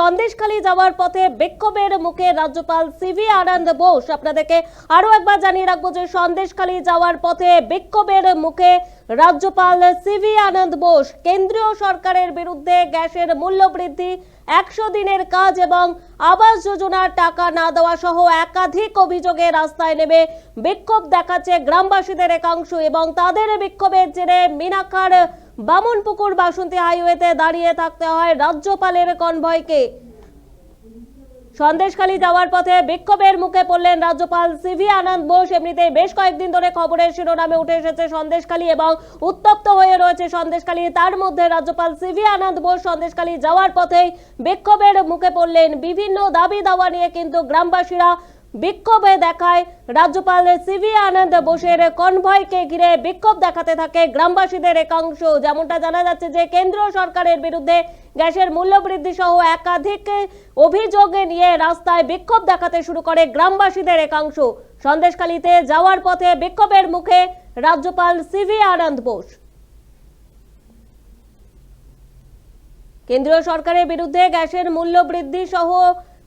সন্দেশখালী যাওয়ার পথে বিক্ষোভের মুখে রাজ্যপাল সিভি আনন্দ বোস। আপনাদেরকে আরও একবার জানিয়ে রাখব যে সন্দেশখালী যাওয়ার পথে বিক্ষোভের মুখে রাজ্যপাল সিভি আনন্দ বোস। কেন্দ্রীয় সরকারের বিরুদ্ধে গ্যাসের মূল্য বৃদ্ধি, একশো দিনের কাজ এবং আবাস যোজনার টাকা না দেওয়া সহ একাধিক অভিযোগে রাস্তায় নেমে বিক্ষোভ দেখাচ্ছে গ্রামবাসীদের একাংশ এবং তাদের বিক্ষোভের জেরে মিনাখার বামনপুকুর বাসন্তী হাইওয়েতে দাঁড়িয়ে থাকতে হয় রাজ্যপালের কনভয়কে। সন্দেশখালী যাওয়ার পথে বিক্ষোভের মুখে পড়লেন রাজ্যপাল সিভি আনন্দ বোস। এমনিতে বেশ কয়েকদিন ধরে খবরের শিরোনামে উঠে এসেছে সন্দেশখালী এবং উত্তপ্ত হয়ে রয়েছে সন্দেশখালী। তার মধ্যে রাজ্যপাল সিভি আনন্দ বোস সন্দেশখালী যাওয়ার পথেই বিক্ষোভের মুখে পড়লেন। বিভিন্ন দাবি দাওয়া নিয়ে কিন্তু গ্রামবাসীরা বিক্ষোভে দেখায় রাজ্যপাল সিভি আনন্দ বোসের কনভয়কে ঘিরে বিক্ষোভ দেখাতে থাকে গ্রামবাসীদের একাংশ। যেমনটা জানা যাচ্ছে যে কেন্দ্র সরকারের বিরুদ্ধে গ্যাসের মূল্য বৃদ্ধি সহ একাধিক অভিযোগ নিয়ে রাস্তায় বিক্ষোভ দেখাতে শুরু করে গ্রামবাসীদের একাংশ। সন্দেশখালীতে যাওয়ার পথে বিক্ষোভের মুখে রাজ্যপাল সিভি আনন্দ বোস। কেন্দ্রীয় সরকারের বিরুদ্ধে গ্যাসের মূল্য বৃদ্ধি সহ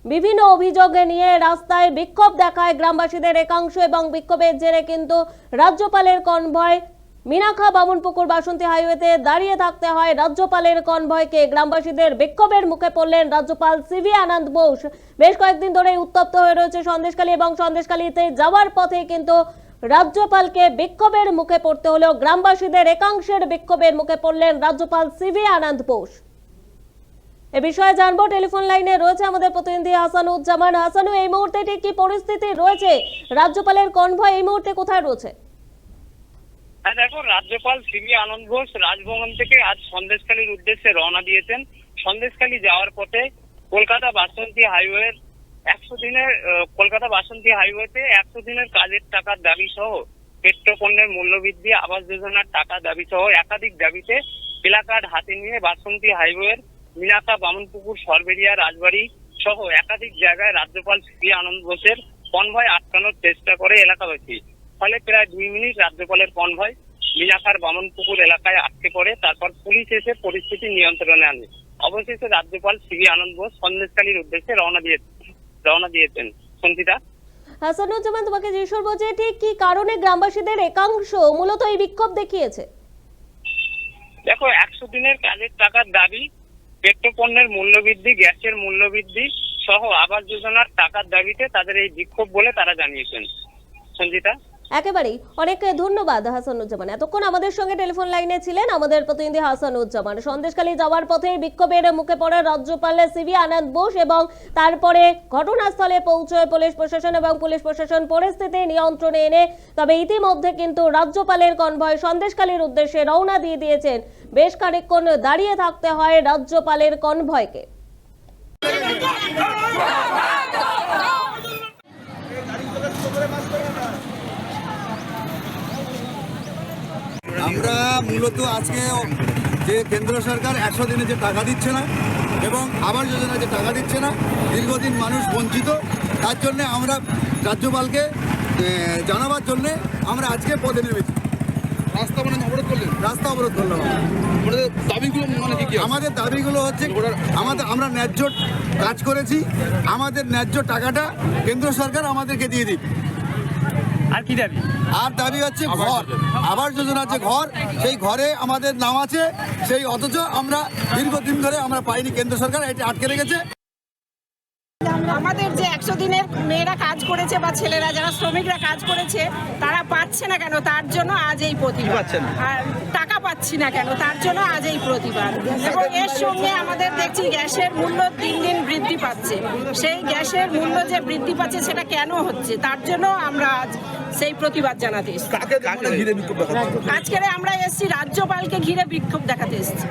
বিভিন্ন অভিযোগ নিয়ে রাস্তায় বিক্ষোভ দেখায় গ্রামবাসীদের একাংশ এবং বিক্ষোভের জেরে কিন্তু রাজ্যপালের কনভয় মিনাখা বামনপুকুর বাসন্তী হাইওয়েতে দাঁড়িয়ে থাকতে হয় রাজ্যপালের কনভয়কে। গ্রামবাসীদের বিক্ষোভের মুখে পড়লেন রাজ্যপাল সিভি আনন্দ বোস। বেশ কয়েকদিন ধরে উত্তপ্ত হয়ে রয়েছে সন্দেশখালী এবং সন্দেশখালীতে যাওয়ার পথে কিন্তু রাজ্যপালকে বিক্ষোভের মুখে পড়তে হলেও গ্রামবাসীদের একাংশের বিক্ষোভের মুখে পড়লেন রাজ্যপাল সিভি আনন্দ বোস। এ বিষয়ে জানব। টেলিফোন লাইনে রয়েছে আমাদের প্রতিনিধি হাসানুজ্জামান হাসানু এই মুহূর্তে ঠিক কি পরিস্থিতি রয়েছে? রাজ্যপালের কনভয় এই মুহূর্তে কোথায় রয়েছে? হ্যাঁ দেখো, রাজ্যপাল সিবি আনন্দ ঘোষ রাজভবন থেকে আজ সন্দেশখালীর উদ্দেশ্যে রওনা দিয়েছেন। সন্দেশখালী যাওয়ার পথে কলকাতা বাসন্তী হাইওয়ের একশো দিনের কলকাতা বাসন্তী হাইওয়েতে একশো দিনের কাজের টাকার দাবি সহ পেট্রোপণ্যের মূল্যবৃদ্ধি, আবাস যোজনার টাকা দাবি সহ একাধিক দাবিতে প্লাকার্ড হাতে নিয়ে বাসন্তী হাইওয়ের মিনাকা বামনপুকুর সরবেরিয়া রাজবাড়ি সহ একাধিক জায়গায় রাজ্যপাল শ্রী আনন্দ বোসের কনভয় আটকানোর চেষ্টা করে এলাকাবাসী। ফলে প্রায় দুই মিনিট রাজ্যপালের কনভয় মিনাখার বামনপুকুর এলাকায় আটকে পড়ে তারপর পুলিশ এসে পরিস্থিতি নিয়ন্ত্রণে আনে। অবশেষে রাজ্যপাল শ্রী আনন্দ বোস সন্দেশকালীর উদ্দেশ্যে রওনা দিয়ে রওনা দিয়েছেন। সঞ্চিতা? হাসানুজ্জামান তোমাকে জিজ্ঞেস করব যে ঠিক কি কারণে গ্রামবাসীদের একাংশ মূলত এই বিক্ষোভ দেখিয়েছে? দেখো একশো দিনের কাজের টাকার দাবি পেট্রোপণ্যের মূল্যবৃদ্ধি, গ্যাসের মূল্যবৃদ্ধি সহ আবাস যোজনার টাকার দাবিতে তাদের এই বিক্ষোভ বলে তারা জানিয়েছেন। সঞ্জিতা? একেবারেই। অনেক ধন্যবাদ হাসানুজ্জামান এতক্ষণ আমাদের সঙ্গে টেলিফোন লাইনে ছিলেন আমাদের প্রতিনিধি হাসানুজ্জামান সন্দেশখালী যাওয়ার পথে বিক্ষোভের মুখে পড়ে রাজ্যপাল সিবি আনন্দ বোস এবং তারপরে ঘটনাস্থলে পৌঁছয় পুলিশ প্রশাসন এবং পুলিশ প্রশাসন পরিস্থিতি নিয়ন্ত্রণে এনে, তবে ইতিমধ্যে কিন্তু রাজ্যপালের কনভয় সন্দেশখালীর উদ্দেশ্যে রওনা দিয়ে দিয়েছেন। বেশ খানিকক্ষণ দাঁড়িয়ে থাকতে হয় রাজ্যপালের কনভয়কে। আমরা মূলত আজকে যে কেন্দ্র সরকার একশো দিনে যে টাকা দিচ্ছে না এবং আবাস যোজনা যে টাকা দিচ্ছে না দীর্ঘদিন মানুষ বঞ্চিত। তার জন্যে আমরা রাজ্যপালকে জানাবার জন্য আমরা আজকে পদে নেমেছি। রাস্তা মানে অবরোধ করলেন? রাস্তা অবরোধ করলাম। আমাদের দাবিগুলো মানে কি কি আমাদের দাবিগুলো হচ্ছে আমাদের আমরা ন্যায্য কাজ করেছি। আমাদের ন্যায্য টাকাটা কেন্দ্র সরকার আমাদেরকে দিয়ে দিক। আর কি দাবি? আর দাবি হচ্ছে ঘর। আবাস যোজনা যে ঘর। সেই ঘরে আমাদের নাম আছে। সেই অথচ আমরা দীর্ঘদিন ধরে আমরা পাইনি কেন্দ্র সরকার এটি আটকে রেখেছে। আমাদের যে একশো দিনের মেয়েরা কাজ করেছে বা ছেলেরা যারা শ্রমিকরা কাজ করেছে তারা পাচ্ছে না কেন? তার জন্য আজ এই প্রতিবাদ। আর টাকা পাচ্ছি না কেন? তার জন্য আজ এই প্রতিবাদ। এবং এর সঙ্গে আমাদের দেখছি গ্যাসের মূল্য দিন দিন বৃদ্ধি পাচ্ছে। সেই গ্যাসের মূল্য যে বৃদ্ধি পাচ্ছে সেটা কেন হচ্ছে? তার জন্য আমরা আজ সেই প্রতিবাদ জানাতে এসেছি। আজকের আমরা এসেছি রাজ্যপালকে ঘিরে বিক্ষোভ দেখাতে এসেছি।